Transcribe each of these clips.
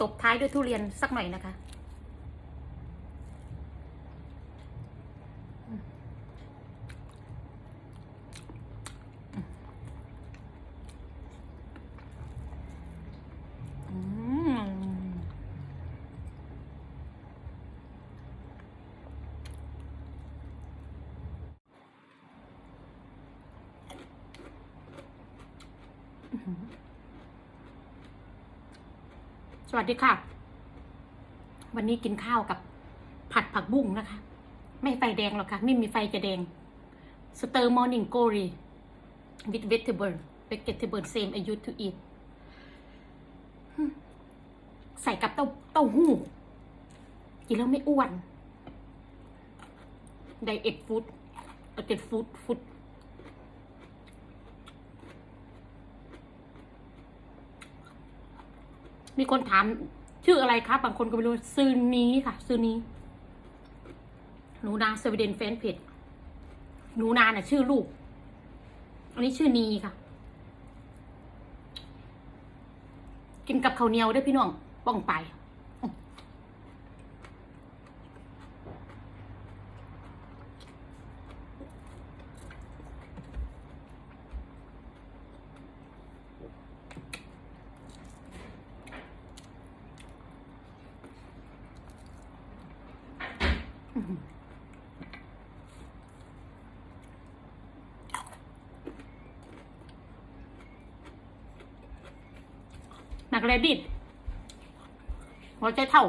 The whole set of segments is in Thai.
ตบท้ายด้วยทุเรียนสักหน่อยนะคะอืม สวัสดีค่ะ วันนี้กินข้าวกับผัดผักบุ้งนะคะ ไม่ไฟแดงหรอกค่ะ ไม่มีไฟจะแดงสเตอร์มอร์นิ่งโกรี with vegetable vegetable same I used to eat อืมใส่กับเต้าเต้าหู้ กินแล้วไม่อ้วนไดเอทฟู้ดเอทฟู้ดฟู้ด มีคนถามชื่ออะไรคะบางคนก็ไม่รู้ซื้อนี้ค่ะ ซื้อนี้ หนูนาสวีเดนแฟนเพจหนูนาน่ะ ชื่อลูก อันนี้ชื่อนีค่ะ กินกับข้าวเหนียวด้วยพี่น้องป้องไป หักเลยดิดหัวใจเท่า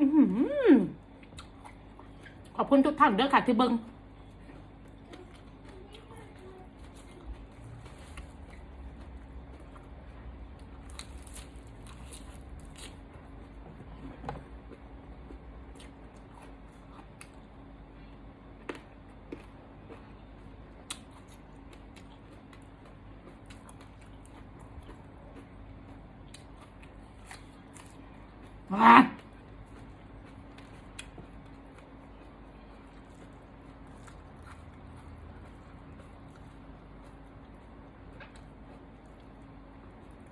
อือหือขอบคุณทุกท่านเด้อค่ะที่เบิงว้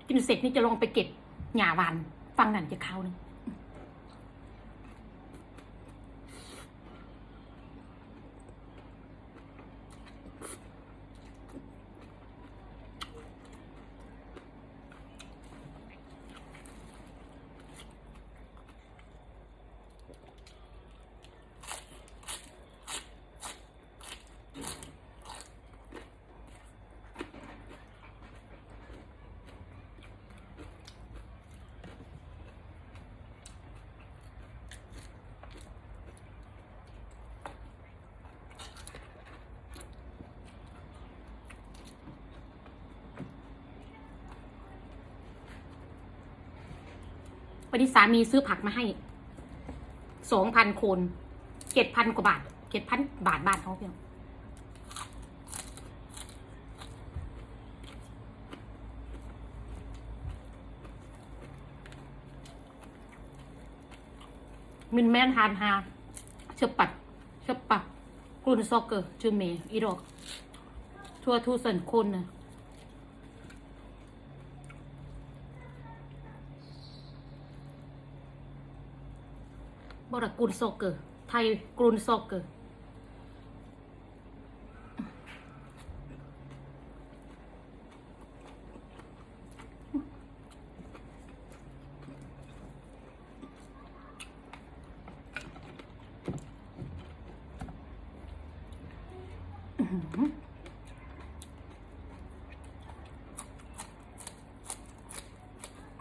กินเสร็จนี่จะลงไปเก็บหญ้าวัน ฟังนั่นจะเข้านึง วันนี้สามีซื้อผักมาให้สองพันคนเจ็ดพันกว่าบาทเจ็ดพันบาทบาทเขาเพียงมินแมนฮานฮาเชปัดเชปัดกรุนซอกเกอร์จูเมอีดอกทัวทูสันคนนะ บรกุลโซเกอร์ ไทยกรุนโซเกอร์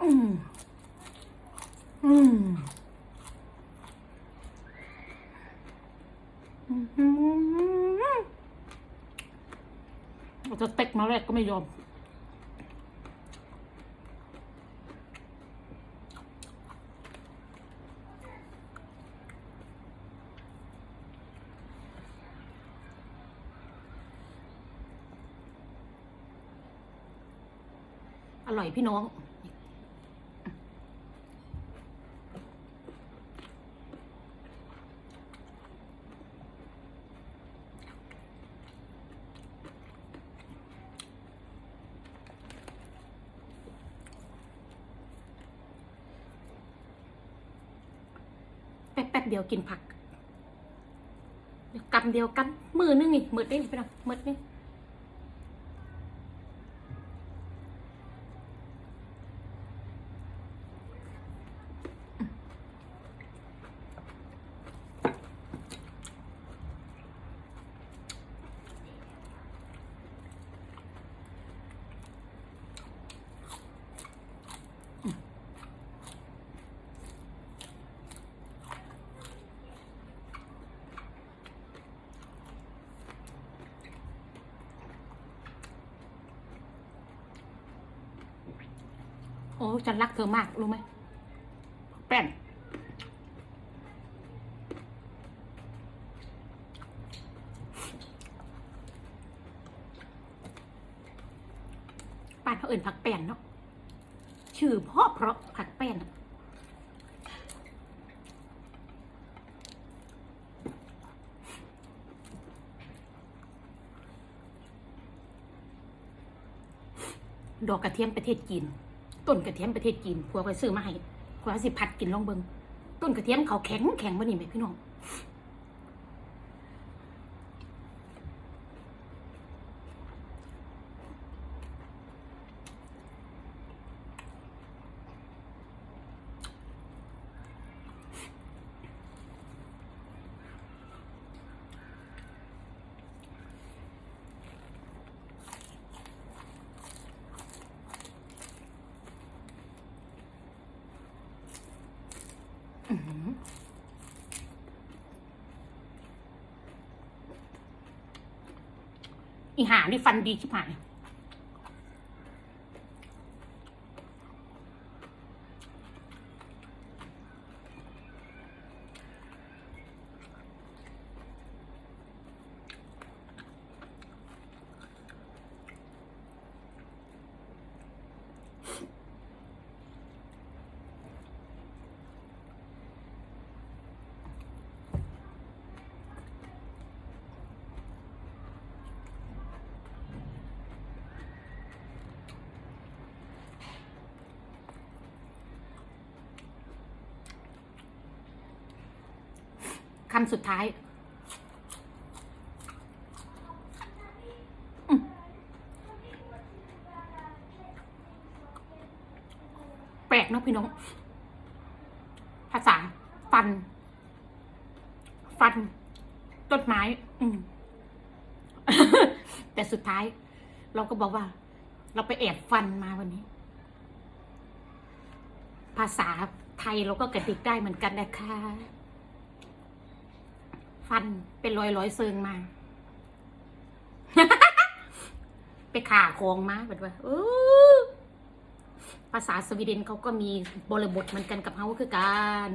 อืม อืม เราจะเต็กมาแรก ก็ไม่ยอม อร่อยพี่น้อง แป๊บเดียวกินผักเดี๋ยวกำเดียวกำมือนึงนี่มืดนี่ไปหน่องมืดนี่ ฉันรักเธอมาก รู้ไหมแป้นป้านเขาเอื่นผักแป้นเนาะชื่อเพราะเพราะผักแป้นดอกกระเทียมประเทศจีน ต้นกระเทียมประเทศจีนผัวไปซื้อมาให้ผัวสิผัดกินลองเบิงต้นกระเทียมเขาแข็งแข็งบ่นี่ไหมพี่น้อง อีหานี่ฟันดีชิบหายคำสุดท้ายแปลกเนาะพี่น้อง ภาษา ฟัน ฟัน ต้นไม้ อืม แต่สุดท้าย เราก็บอกว่า เราไปแอบฟันมาวันนี้ ภาษาไทยเราก็กระดิกได้เหมือนกันนะคะ ฟันเป็นรอยรอยๆเซิงมา ไปขาโคองมาแบบว่าภาษาสวีเดนเขาก็มีบริบทเหมือนกันกับเฮาคือการ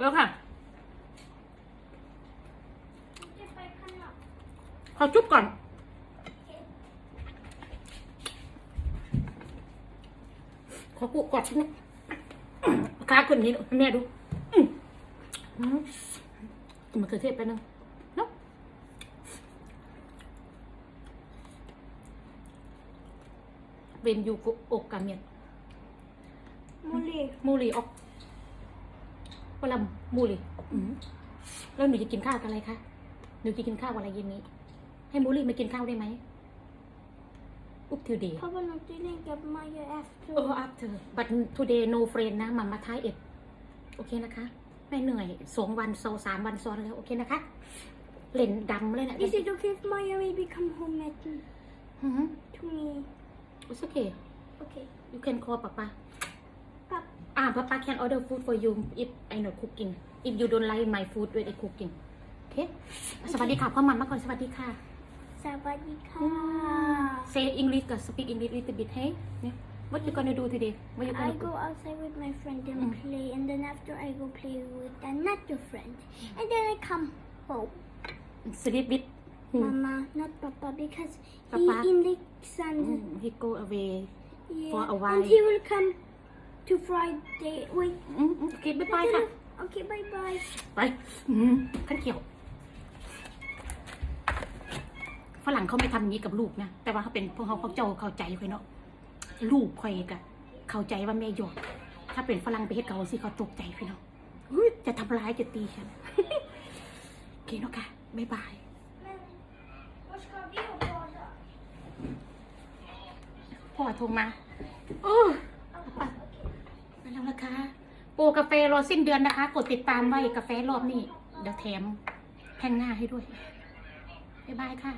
แล้วค่ะจะไปข้างนอจุ๊บก่อนขอกูกอดชิ้นนี้ ขาขึ้นนี้แม่ดูอืมอืมกินมะเขือเทศไปหนึ่งเนาะเวนยูกุอกกาเมียนมูลีมูลีออกวลามูลีแล้วหนูจะกินข้าวกับอะไรคะ หนูจะกินข้าวอะไรเย็นนี้ ให้มูลีมากินข้าวได้ไหม อุ๊บ today Pappa not didn't get my after โอ้ after but today no friend นะมามาท้ายเอ็ดโอเคนะคะแม่เหนื่อยสองวันโซสามวันซ้อนแล้ว โอเคนะคะ เล่นดำเลยนะ Is it okay if Maya maybe come home at me อือหือ to me it's okay okay you can call ปะปะ Pap อ่าปะปะ can order food for you if I not cooking if you don't like my food when I cooking โอเคสวัสดีค่ะพ่อมันมาก่อนสวัสดีค่ะ Savadika say English กับ speak English little bit hey เนี่ย what you gonna do today what you I gonna go do outside with my friend and Mm. play and then after I go play with another friend and then I come home sleep with who Mama not Papa because Papa? he in the sun Mm, he go away yeah For a while. and he will come to Friday wait อืมอืมโอเคบ๊ายบายค่ะ okay bye bye ไปอืมขั้นเขียว รั่งเขาไม่ทำอย่างนี้กับลูกนะแต่ว่าเขาเป็นพวกเขาเขาเจ้าเข้าใจค่อยเนาะลูกค่อยกะเข้าใจว่าแม่หยอกถ้าเป็นฝรั่งไปเฮ็ดเกาสิเขาตกใจพี่น้องอุ๊ยจะทำร้ายจะตีฉันโอเคเนาะค่ะบ๊ายบายพ่อโทรมาโอ้ไปไปแล้วนะคะโปรกาแฟรอสิ้นเดือนนะคะ กดติดตามไว้กาแฟรอบนี้เดี๋ยวแถมแพงหน้าให้ด้วย บ๊ายบายค่ะ